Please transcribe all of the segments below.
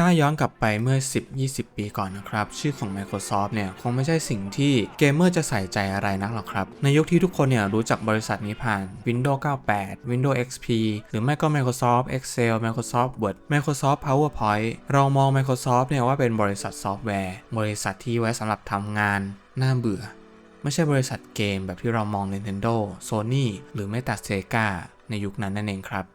ถ้าย้อนกลับไปเมื่อ 10-20 ปีก่อนนะครับ ชื่อของ Microsoft เนี่ย คงไม่ใช่สิ่งที่เกมเมอร์จะใส่ใจอะไรนักหรอกครับ ในยุคที่ทุกคนเนี่ย รู้จักบริษัทนี้ผ่าน Windows 98 Windows XP หรือไม่ก็ Microsoft Excel Microsoft Word Microsoft PowerPoint เรามอง Microsoft เนี่ย ว่าเป็นบริษัทซอฟต์แวร์ บริษัทที่ไว้สำหรับทำงาน น่าเบื่อ ไม่ใช่บริษัทเกมแบบที่เรามอง Nintendo Sony หรือไม่แต่ Sega ในยุคนั้นนั่นเองครับ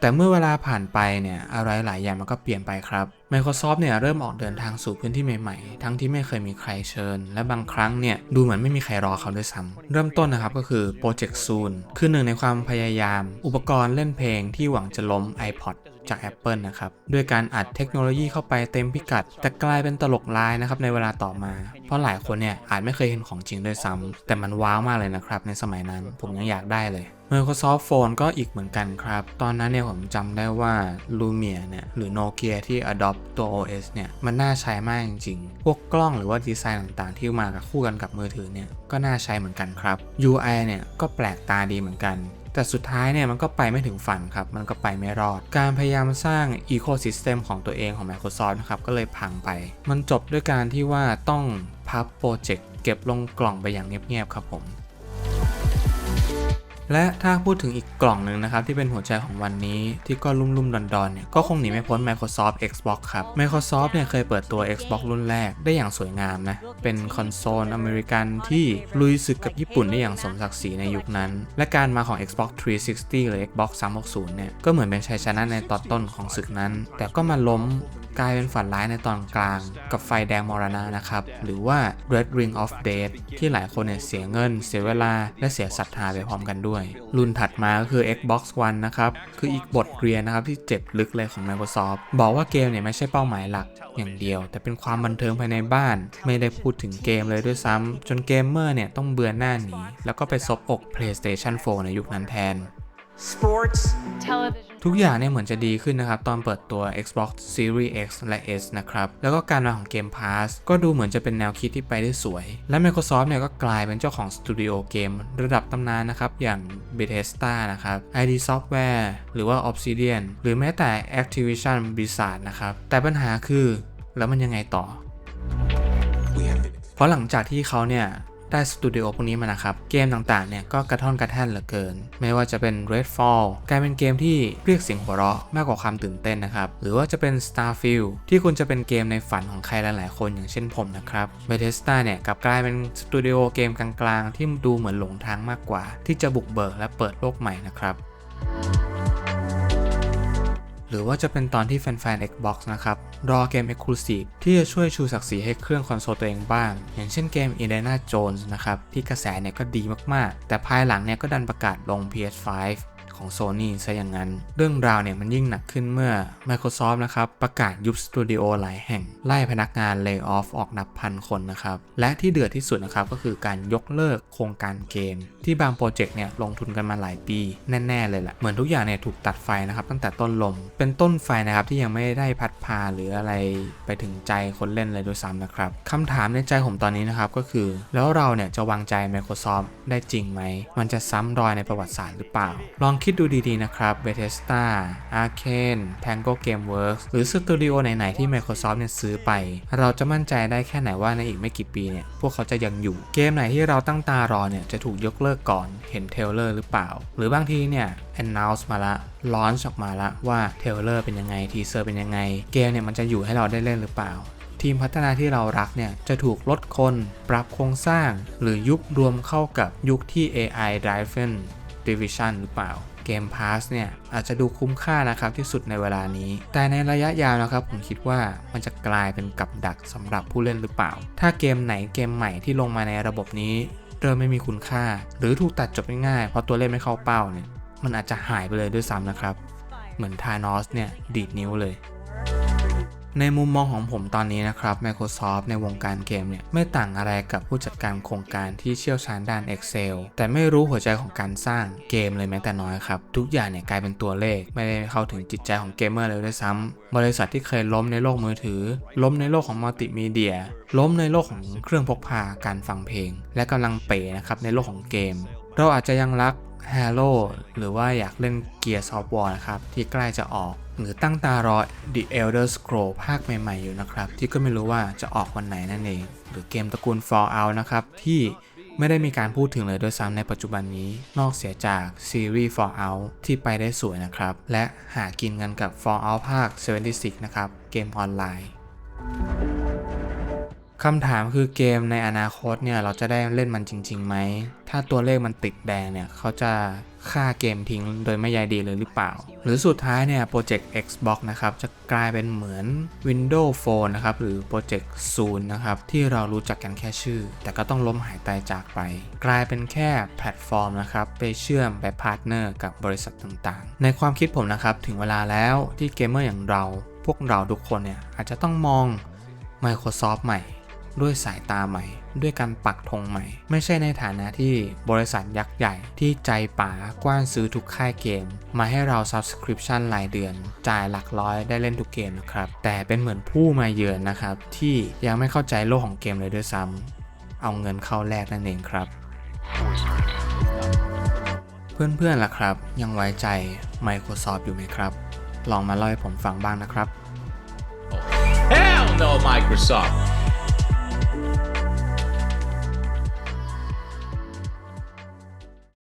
แต่เมื่อเวลาผ่านไปเนี่ยอะไรหลายอย่างมันก็เปลี่ยนไปครับ Microsoft เนี่ยเริ่มออกเดินทางสู่พื้นที่ใหม่ๆ ทั้งที่ไม่เคยมีใครเชิญ และบางครั้งเนี่ยดูเหมือนไม่มีใครรอเขาด้วยซ้ำเริ่มต้นนะครับก็คือ Project Zoom คือหนึ่งในความพยายาม อุปกรณ์เล่นเพลงที่หวังจะล้ม iPod จาก Apple นะครับ ด้วยการอัดเทคโนโลยีเข้าไปเต็มพิกัด แต่กลายเป็นตลกร้ายนะครับในเวลาต่อมา เพราะหลายคนเนี่ยอาจไม่เคยเห็นของจริงด้วยซ้ำแต่มันว้าวมากเลยนะครับในสมัยนั้นผมยังอยากได้เลย Microsoft Phone ก็อีกเหมือนกันครับ ตอนนั้นเนี่ยผมจำได้ว่า Lumia เนี่ยหรือ Nokia ที่ adopt ตัว OS เนี่ยมันน่าใช้มากจริงๆ พวกกล้องหรือว่าดีไซน์ต่างๆ ที่มากับคู่กันกับมือถือเนี่ยก็น่าใช้เหมือนกันครับ UI เนี่ยก็แปลกตาดีเหมือนกันแต่สุดท้ายเนี่ยมันก็ไปไม่ถึงฝันครับ มันก็ไปไม่รอด การพยายามสร้าง Ecosystem ของตัวเองของ Microsoft นะครับก็เลยพังไป มันจบด้วยการที่ว่าต้องพับโปรเจกต์เก็บลงกล่องไปอย่างเงียบๆครับผม และถ้าพูดถึงอีกกล่องหนึ่งนะครับที่เป็นหัวใจของวันนี้ที่ก็ลุ่มๆดอนๆเนี่ยก็คงหนีไม่พ้น Microsoft Xbox ครับ Microsoft เนี่ยเคยเปิดตัว Xbox รุ่นแรกได้อย่างสวยงามนะ เป็นคอนโซลอเมริกันที่ลุยศึกกับญี่ปุ่นได้อย่างสมศักดิ์ศรีในยุคนั้น และการมาของ Xbox 360 หรือ Xbox 360 เนี่ยก็เหมือนเป็นชัยชนะในตอนต้นของศึกนั้น แต่ก็มาล้ม กลายเป็นฝันร้ายในตอนกลาง กับไฟแดงมรณะนะครับ หรือว่า Red Ring of Death ที่หลายคนเนี่ยเสียเงิน เสียเวลา และเสียศรัทธาไปพร้อมกันด้วย รุ่นถัดมาก็คือ Xbox One นะครับ คืออีกบทเรียนนะครับที่เจ็บลึกเลยของ Microsoft บอกว่าเกมเนี่ยไม่ใช่เป้าหมายหลักอย่างเดียว แต่เป็นความบันเทิงภายในบ้าน ไม่ได้พูดถึงเกมเลยด้วยซ้ำจนเกมเมอร์เนี่ยต้องเบือนหน้าหนีแล้วก็ไปซบอก PlayStation 4 ในยุคนั้นแทน sports, television. ทุกอย่างเนี่ยเหมือนจะดีขึ้นนะครับ ตอนเปิดตัว Xbox Series X และ S นะครับ แล้วก็การมาของ Game Pass ก็ดูเหมือนจะเป็นแนวคิดที่ไปได้สวย และ Microsoft เนี่ยก็กลายเป็นเจ้าของสตูดิโอเกมระดับตำนานนะครับ อย่าง Bethesda นะครับ ID Software หรือว่า Obsidian หรือแม้แต่ Activision Blizzard นะครับ แต่ปัญหาคือแล้วมันยังไงต่อเพราะหลังจากที่เขาเนี่ย ได้สตูดิโอพวกนี้มานะครับ เกมต่างๆเนี่ยก็กระท่อนกระแท่นเหลือเกิน ไม่ว่าจะเป็น Redfall กลายเป็นเกมที่เรียกเสียงหัวเราะมากกว่าความตื่นเต้นนะครับ หรือว่าจะเป็น Starfield ที่คุณจะเป็นเกมในฝันของใครหลายๆ คนอย่างเช่นผมนะครับ Bethesda เนี่ยกลับกลายเป็นสตูดิโอเกมกลางๆ ที่ดูเหมือนหลงทางมากกว่า ที่จะบุกเบิกและเปิดโลกใหม่นะครับ หรือว่าจะเป็นตอนที่แฟนๆ Xbox นะครับ รอเกม Exclusive ที่จะช่วยชูศักดิ์ศรีให้เครื่องคอนโซลตัวเองบ้าง อย่างเช่นเกม Indiana Jones นะครับ ที่กระแสเนี่ยก็ดีมากๆ แต่ภายหลังเนี่ยก็ดันประกาศลง PS5 ของ Sony ซะอย่างนั้น เรื่องราวเนี่ยมันยิ่งหนักขึ้นเมื่อ Microsoft นะครับประกาศยุบสตูดิโอหลายแห่ง ไล่พนักงาน lay off ออกนับพันคนนะครับ และที่เดือดที่สุดนะครับก็คือการยกเลิกโครงการเกม ที่บางโปรเจกต์เนี่ยลงทุนกันมาหลายปีแน่ๆเลยแหละเหมือนทุกอย่างเนี่ยถูกตัดไฟนะครับตั้งแต่ต้นลม เป็นต้นไฟนะครับที่ยังไม่ได้พัดพาหรืออะไรไปถึงใจคนเล่นเลยด้วยซ้ำนะครับคำถามในใจผมตอนนี้นะครับก็คือ แล้วเราเนี่ยจะวางใจ Microsoft ได้จริงไหมมันจะซ้ำรอยในประวัติศาสตร์หรือเปล่า ลองคิดิดดูดีๆนะครับ Bethesda Arcane Tango Gameworks หรือสตูดิโอไหนๆที่ Microsoft เนี่ยซื้อไป เราจะมั่นใจได้แค่ไหนว่าในอีกไม่กี่ปีเนี่ย พวกเขาจะยังอยู่ เกมไหนที่เราตั้งตารอเนี่ย จะถูกยกเลิกก่อนเห็นเทเลอร์หรือเปล่า หรือบางทีเนี่ย announce มาละลอนออกมาละว่าเทเลอร์เป็นยังไงทีเซอร์เป็นยังไง เกมเนี่ยมันจะอยู่ให้เราได้เล่นหรือเปล่าทีมพัฒนาที่เรารักเนี่ย จะถูกลดคน ปรับโครงสร้าง หรือยุบรวมเข้ากับยุคที่ AI driven division หรือเปล่า เกม Pass เนี่ยอาจจะดูคุ้มค่านะครับที่สุดในเวลานี้ แต่ในระยะยาวนะครับผมคิดว่ามันจะกลายเป็นกับดักสำหรับผู้เล่นหรือเปล่า ถ้าเกมไหนเกมใหม่ที่ลงมาในระบบนี้ เริ่มไม่มีคุณค่า หรือถูกตัดจบง่ายๆเพราะตัวเล่นไม่เข้าเป้าเนี่ยมันอาจจะหายไปเลยด้วยซ้ำนะครับ เหมือนทานอสเนี่ยดีดนิ้วเลย ในมุมมองของผมตอนนี้นะครับ Microsoft ในวงการเกมเนี่ยไม่ต่างอะไรกับผู้จัดการโครงการที่เชี่ยวชาญด้าน Excel แต่ไม่รู้หัวใจของการสร้างเกมเลยแม้แต่น้อยครับ ทุกอย่างเนี่ยกลายเป็นตัวเลข ไม่ได้เข้าถึงจิตใจของเกมเมอร์เลยด้วยซ้ำบริษัทที่เคยล้มในโลกมือถือ ล้มในโลกของมัลติมีเดีย ล้มในโลกของเครื่องพกพาการฟังเพลง และกำลังเป๋นะครับในโลกของเกม เราอาจจะยังรัก Halo หรือว่าอยากเล่น Gears of War นะครับที่ใกล้จะออก หรือตั้งตารอ The Elder Scroll ภาคใหม่ๆอยู่นะครับ ที่ก็ไม่รู้ว่าจะออกวันไหนนั่นเอง หรือเกมตระกูล Fallout นะครับ ที่ไม่ได้มีการพูดถึงเลยด้วยซ้ำในปัจจุบันนี้นอกเสียจากซีรีส์ Fallout ที่ไปได้สวยนะครับ และหากินกันกับ Fallout ภาค 76 นะครับ เกมออนไลน์ คำถามคือเกมในอนาคตเนี่ยเราจะได้เล่นมันจริงๆไหม ถ้าตัวเลขมันติดแดงเนี่ยเขาจะฆ่าเกมทิ้งโดยไม่ใยดีเลยหรือเปล่า หรือสุดท้ายเนี่ยโปรเจกต์ Xbox นะครับจะกลายเป็นเหมือน Windows Phone นะครับหรือโปรเจกต์0นะครับที่เรารู้จักกันแค่ชื่อ แต่ก็ต้องล้มหายตายจากไป กลายเป็นแค่แพลตฟอร์มนะครับไปเชื่อมไปพาร์ทเนอร์กับบริษัทต่างๆ ในความคิดผมนะครับถึงเวลาแล้วที่เกมเมอร์อย่างเรา พวกเราทุกคนเนี่ยอาจจะต้องมอง Microsoft ใหม่ ด้วยสายตาใหม่ ด้วยการปักธงใหม่ ไม่ใช่ในฐานะที่บริษัทยักษ์ใหญ่ที่ใจป๋ากว้านซื้อทุกค่ายเกม มาให้เรา Subscription รายเดือน จ่ายหลักร้อยได้เล่นทุกเกมนะครับ แต่เป็นเหมือนผู้มาเยือนนะครับ ที่ยังไม่เข้าใจโลกของเกมเลยด้วยซ้ำเอาเงินเข้าแลกนั่นเองครับ เพื่อนๆล่ะครับ ยังไว้ใจ Microsoft อยู่ไหมครับ ลองมาเล่าให้ผมฟังบ้างนะครับ Hell no, Microsoft.